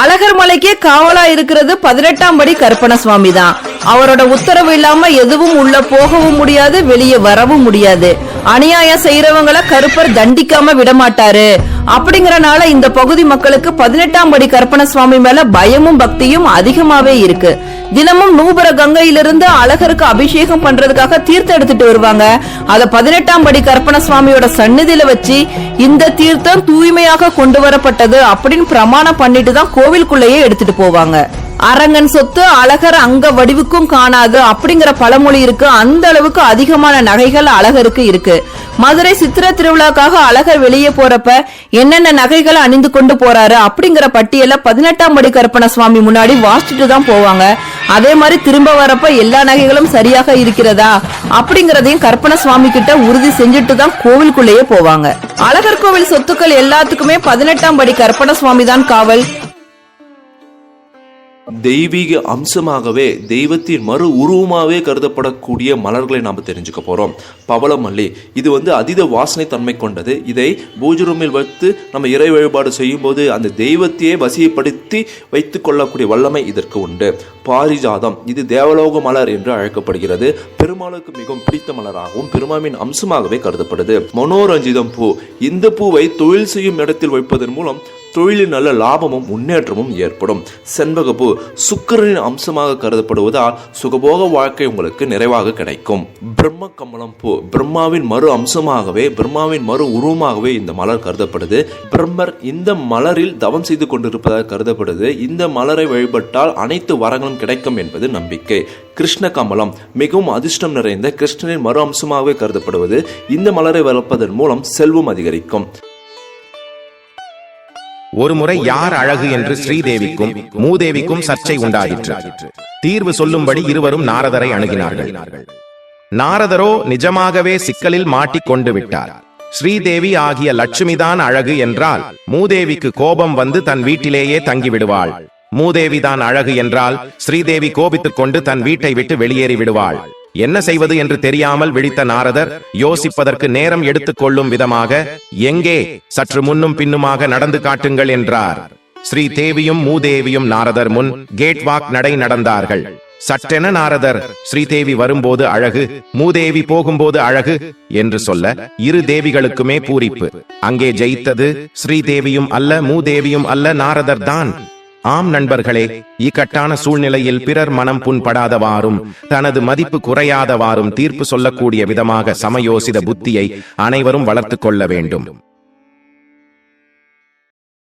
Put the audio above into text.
அழகர் மலைக்கே காவலா இருக்கிறது பதினெட்டாம் படி கருப்பண சுவாமி தான் அவரோட உத்தரவு இல்லாம எதுவும் உள்ள போகவும் முடியாது வெளியே வரவும் முடியாது. அநியாயம் செய்யறவங்கள கருப்பர் தண்டிக்காம விடமாட்டாரு. அப்படிங்கறனால இந்த பகுதி மக்களுக்கு பதினெட்டாம் படி கற்பன சுவாமி மேல பயமும் பக்தியும் அதிகமாவே இருக்கு. தினமும் நூபுர கங்கையிலிருந்து அழகருக்கு அபிஷேகம் பண்றதுக்காக தீர்த்தம் எடுத்துட்டு வருவாங்க. அத பதினெட்டாம் படி கற்பன சுவாமியோட சந்நிதியில வச்சு இந்த தீர்த்தம் தூய்மையாக கொண்டு வரப்பட்டது அப்படின்னு பிரமாணம் பண்ணிட்டு தான் கோவிலுக்குள்ளேயே எடுத்துட்டு போவாங்க. அரங்கன் சொத்து அழகர் அங்க வடிவுக்கும் காணாது. அப்படிங்கிற பழமொழி இருக்கு. அந்த அளவுக்கு அதிகமான நகைகள் அழகருக்கு இருக்கு. மதுரை சித்திர திருவிழாக்காக அழகர் வெளியே போறப்ப என்னென்ன நகைகளை அணிந்து கொண்டு போறாரு அப்படிங்கிற பட்டியல பதினெட்டாம் படி கருப்பண சுவாமி முன்னாடி வாசிச்சுட்டு தான் போவாங்க. அதே மாதிரி திரும்ப வரப்ப எல்லா நகைகளும் சரியாக இருக்கிறதா அப்படிங்கறதையும் கற்பன சுவாமி கிட்ட உறுதி செஞ்சுட்டு தான் கோவிலுக்குள்ளேயே போவாங்க. அழகர் கோவில் சொத்துக்கள் எல்லாத்துக்குமே பதினெட்டாம் படி கற்பன சுவாமி தான் காவல். தெய்வீக அம்சமாகவே தெய்வத்தின் மறு உருவமாகவே கருதப்படக்கூடிய மலர்களை நாம் தெரிஞ்சுக்க போகிறோம் பவளமல்லி இது வந்து அதீத வாசனை தன்மை கொண்டது. இதை பூஜை ரூமில் வைத்து நம்ம இறை வழிபாடு செய்யும்போது அந்த தெய்வத்தையே வசியப்படுத்தி வைத்து கொள்ளக்கூடிய வல்லமை இதற்கு உண்டு. பாரிஜாதம் இது தேவலோக மலர் என்று அழைக்கப்படுகிறது. பெருமாளுக்கு மிகவும் பிடித்த மலராகவும் பெருமாவின் அம்சமாகவே கருதப்படுது. மனோரஞ்சிதம் பூ இந்த பூவை தொழில் செய்யும் இடத்தில் வைப்பதன் மூலம் தொழிலில் நல்ல லாபமும் முன்னேற்றமும் ஏற்படும். செண்பகப்பூ சுக்கரனின் அம்சமாக கருதப்படுவதால் சுகபோக வாழ்க்கை உங்களுக்கு நிறைவாக கிடைக்கும். பிரம்ம கமலம் பூ பிரம்மாவின் மறு அம்சமாகவே பிரம்மாவின் மறு உருவமாகவே இந்த மலர் கருதப்படுது. பிரம்மர் இந்த மலரில் தவம் செய்து கொண்டிருப்பதாக கருதப்படுது. இந்த மலரை வழிபட்டால் அனைத்து வரங்களும் கிடைக்கும் என்பது நம்பிக்கை. கிருஷ்ண கமலம் மிகவும் அதிர்ஷ்டம் நிறைந்த கிருஷ்ணனின் மறு அம்சமாகவே கருதப்படுவது. இந்த மலரை வளர்ப்பதன் மூலம் செல்வம் அதிகரிக்கும். ஒருமுறை யார் அழகு என்று ஸ்ரீதேவிக்கும் மூதேவிக்கும் சர்ச்சை உண்டாயிற்று. தீர்வு சொல்லும்படி இருவரும் நாரதரை அணுகினார்கள். நாரதரோ நிஜமாகவே சிக்கலில் மாட்டிக்கொண்டு விட்டார். ஸ்ரீதேவி ஆகிய லட்சுமிதான் அழகு என்றால் மூதேவிக்கு கோபம் வந்து தன் வீட்டிலேயே தங்கிவிடுவாள். மூதேவிதான் அழகு என்றால் ஸ்ரீதேவி கோபித்துக் கொண்டு தன் வீட்டை விட்டு வெளியேறி விடுவாள் என்ன செய்வது என்று தெரியாமல் விழித்த நாரதர் யோசிப்பதற்கு நேரம் எடுத்துக் கொள்ளும் விதமாக எங்கே? சற்று முன்னும் பின்னுமாக நடந்து காட்டுங்கள் என்றார். ஸ்ரீ தேவியும் மூதேவியும் நாரதர் முன் கேட் வாக் நடை நடந்தார்கள். சட்டென நாரதர் ஸ்ரீதேவி வரும்போது அழகு மூதேவி போகும்போது அழகு என்று சொல்ல இரு தேவிகளுக்குமே பூரிப்பு. அங்கே ஜெயித்தது ஸ்ரீதேவியும் அல்ல மூதேவியும் அல்ல நாரதர் தான். ஆம் நண்பர்களே இக்கட்டான சூழ்நிலையில் பிறர் மனம் புண்படாதவாறும் தனது மதிப்பு குறையாதவாறும் தீர்ப்பு சொல்லக்கூடிய விதமாக சமயோசித புத்தியை அனைவரும் வளர்த்து கொள்ள வேண்டும்.